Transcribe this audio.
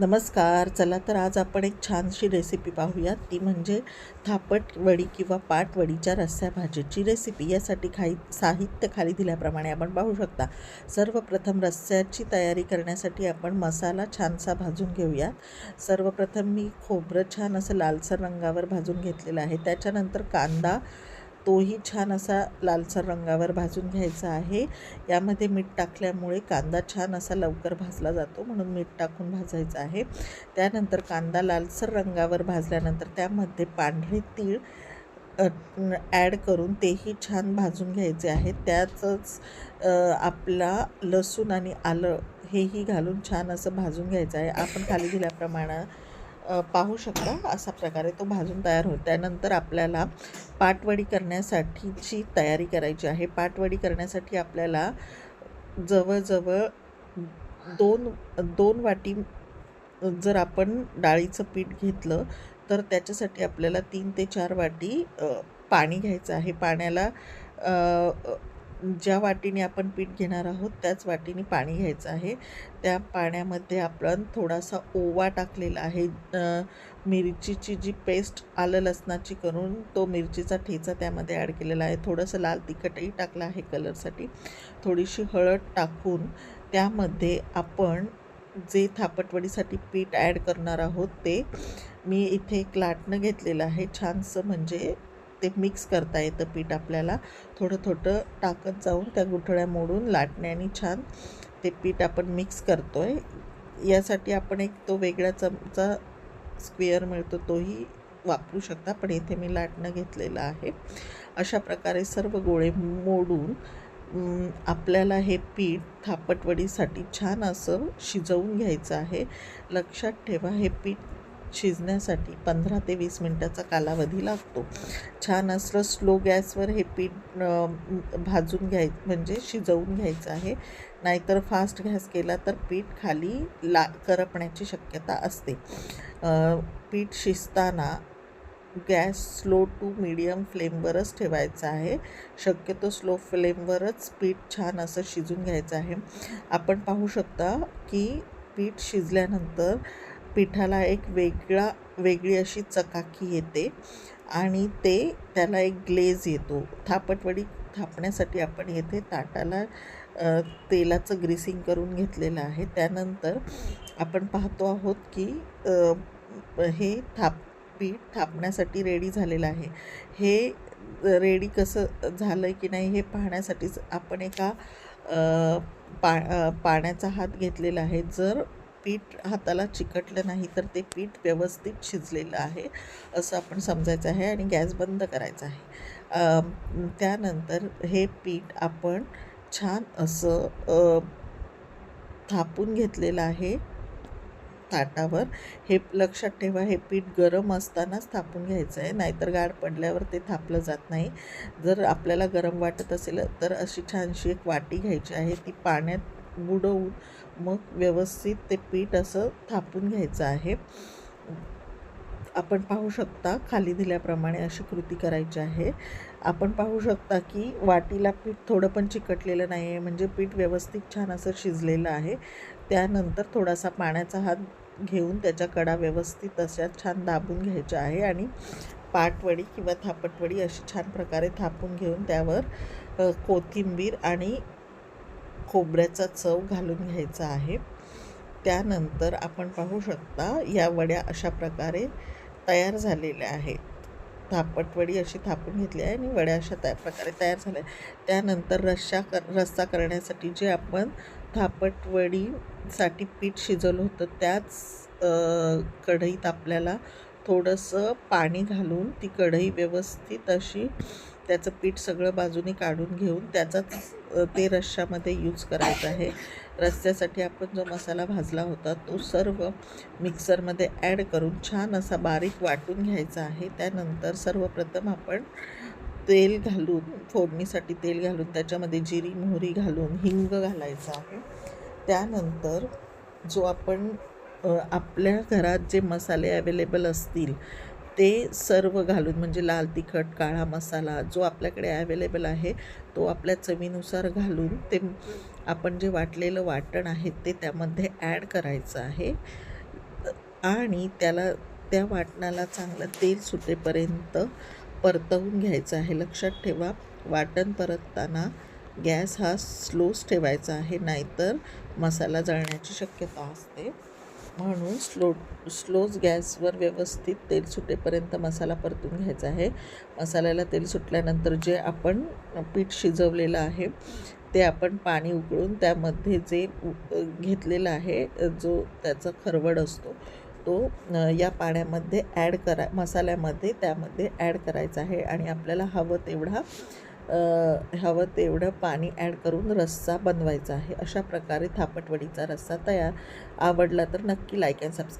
नमस्कार चला तर आज आपण एक छानशी रेसिपी पाहूयात. ती म्हणजे थापट वडी किंवा पाट वडीच्या रस्स्या भाजीची रेसिपी यासाठी खाई साहित्य खाली दिल्याप्रमाणे आपण पाहू शकता. सर्वप्रथम रस्स्याची तयारी करण्यासाठी आपण मसाला छानसा भाजून घेऊयात. सर्वप्रथम मी खोबरं छान असं लालसर रंगावर भाजून घेतलेलं आहे. त्याच्यानंतर कांदा तोही छान असा लालसर रंगावर भाजून घ्यायचा आहे. यामध्ये मीठ टाकल्यामुळे कांदा छान असा लवकर भाजला जातो म्हणून मीठ टाकून भाजायचा आहे. त्यानंतर कांदा लालसर रंगावर भाजल्यानंतर त्यामध्ये पांढरे तीळ ॲड करून तेही छान भाजून घ्यायचे आहे. त्यातच आपला लसूण आणि आलं हेही घालून छान असं भाजून घ्यायचं आहे. आपण खाली दिल्याप्रमाणे पाहू शकता अशा प्रकारे तो भाजून तयार होतो त्यानंतर आपल्याला पाटवडी करण्यासाठीची तयारी करायची आहे. पाटवडी करण्यासाठी आपल्याला जवळजवळ दोन दोन वाटी जर आपण डाळीचं पीठ घेतलं तर त्याच्यासाठी आपल्याला तीन ते चार वाटी पाणी घ्यायचं आहे. पाण्याला ज्या वाटीने आपण पीठ घेणार आहोत त्याच वाटीने पाणी घ्यायचं आहे. त्या पाण्यामध्ये आपण थोडासा ओवा टाकलेला आहे. मिरचीची जी पेस्ट आलं लसणाची करून तो मिरचीचा ठेचा त्यामध्ये ॲड केलेला आहे. थोडंसं लाल तिखटही टाकलं आहे कलरसाठी. थोडीशी हळद टाकून त्यामध्ये आपण जे थापटवडीसाठी पीठ ॲड करणार आहोत ते मी इथे एक लाटणं घेतलेलं आहे. छानसं म्हणजे ते मिक्स करता येतं पीठ आपल्याला. थोडं थोडं टाकत जाऊन त्या गुठळ्या मोडून लाटण्याने छान ते पीठ आपण मिक्स करतो आहे यासाठी आपण एक तो वेगळा चमचा स्क्वेअर मिळतो तोही वापरू शकता पण इथे मी लाटणं घेतलेलं आहे. अशा प्रकारे सर्व गोळे मोडून आपल्याला हे पीठ थापटवडीसाठी छान असं शिजवून घ्यायचं आहे. लक्षात ठेवा हे पीठ शिजण्यासाठी पंधरा ते वीस मिनटाचा कालावधी लागतो. छान असलं स्लो गॅसवर हे पीठ भाजून घ्याय म्हणजे शिजवून घ्यायचं आहे. नाहीतर फास्ट गॅस केला तर पीठ खाली ला करपण्याची शक्यता असते. पीठ शिजताना गॅस स्लो टू मीडियम फ्लेमवरच ठेवायचा आहे. शक्यतो स्लो फ्लेमवरच पीठ छान असं शिजून घ्यायचं आहे. आपण पाहू शकता की पीठ शिजल्यानंतर पिठाला एक वेगळा वेगळी अशी चकाकी येते आणि ते त्याला एक ग्लेज येतो. थापटवडी थापण्यासाठी आपण येथे ताटाला तेलाचं ग्रीसिंग करून घेतलेलं आहे. त्यानंतर आपण पाहतो आहोत की हे थाप पीठ थापण्यासाठी रेडी झालेलं आहे. हे रेडी कसं झालं की नाही हे पाहण्यासाठीच आपण एका पा पाण्याचा हात घेतलेला आहे. जर पीठ हाताला चिकटलं नाही तर ते पीठ व्यवस्थित शिजलेलं आहे असं आपण समजायचं आहे आणि गॅस बंद करायचा आहे. त्यानंतर हे पीठ आपण छान असं थापून घेतलेलं आहे ताटावर. हे लक्षात ठेवा हे पीठ गरम असतानाच थापून घ्यायचं आहे नाहीतर गाड पडल्यावर ते थापलं जात नाही. जर आपल्याला गरम वाटत असेल तर अशी छानशी एक वाटी घ्यायची आहे ती पाण्यात बुडवून मग व्यवस्थित ते पीठ असं थापून घ्यायचं आहे. आपण पाहू शकता खाली दिल्याप्रमाणे अशी कृती करायची आहे. आपण पाहू शकता की वाटीला पीठ थोडं पण चिकटलेलं नाही आहे म्हणजे पीठ व्यवस्थित छान असं शिजलेलं आहे. त्यानंतर थोडासा पाण्याचा हात घेऊन त्याच्या कडा व्यवस्थित अशा छान दाबून घ्यायच्या आहे आणि पाटवडी किंवा थापटवडी अशी छान प्रकारे थापून घेऊन त्यावर कोथिंबीर आणि खोबऱ्याचा चव घालून घ्यायचा आहे. त्यानंतर आपण पाहू शकता या वड्या अशा प्रकारे तयार झालेल्या आहेत. थापटवडी अशी थापून घेतली आहे आणि वड्या अशा त्या प्रकारे तयार झाल्या त्यानंतर रस्सा कर रस्सा करण्यासाठी जे आपण थापटवडीसाठी पीठ शिजवलं होतं त्याच कढईत आपल्याला थोडंसं पाणी घालून ती कढई व्यवस्थित अशी त्याचं पीठ सगळं बाजूने काढून घेऊन त्याचाच ते रश्श्यामध्ये यूज करायचं आहे. रस्त्यासाठी आपण जो मसाला भाजला होता तो सर्व मिक्सरमध्ये ॲड करून छान असा बारीक वाटून घ्यायचा आहे. त्यानंतर सर्वप्रथम आपण तेल घालून फोडणीसाठी तेल घालून त्याच्यामध्ये जिरी मोहरी घालून हिंग घालायचं आहे. त्यानंतर जो आपण आपल्या घरात जे मसाले अवेलेबल असतील ते सर्व घालून म्हणजे लाल तिखट काळा मसाला जो आपल्याकडे अवेलेबल आहे तो आपल्या चवीनुसार घालून ते आपण जे वाटलेलं वाटण आहे ते त्यामध्ये ॲड करायचं आहे. आणि त्याला त्या वाटणाला चांगलं तेल सुटेपर्यंत परतवून घ्यायचं आहे. लक्षात ठेवा वाटण परतताना गॅस हा स्लोच ठेवायचा आहे नाहीतर मसाला जळण्याची शक्यता असते. म्हणून स्लो स्लोज गॅसवर व्यवस्थित तेल सुटेपर्यंत मसाला परतून घ्यायचा आहे. मसाल्याला तेल सुटल्यानंतर जे आपण पीठ शिजवलेलं आहे ते आपण पाणी उकळून त्यामध्ये जे घेतलेलं आहे जो त्याचा खरवड असतो तो या पाण्यामध्ये ॲड करा मसाल्यामध्ये त्यामध्ये ॲड करायचा आहे आणि आपल्याला हवं तेवढा हवं तेवढं पाणी ॲड करून रस्सा बनवायचा आहे. अशा प्रकारे थापटवडीचा रस्सा तयार आवडला तर नक्की लाईक अँड सबस्क्राईब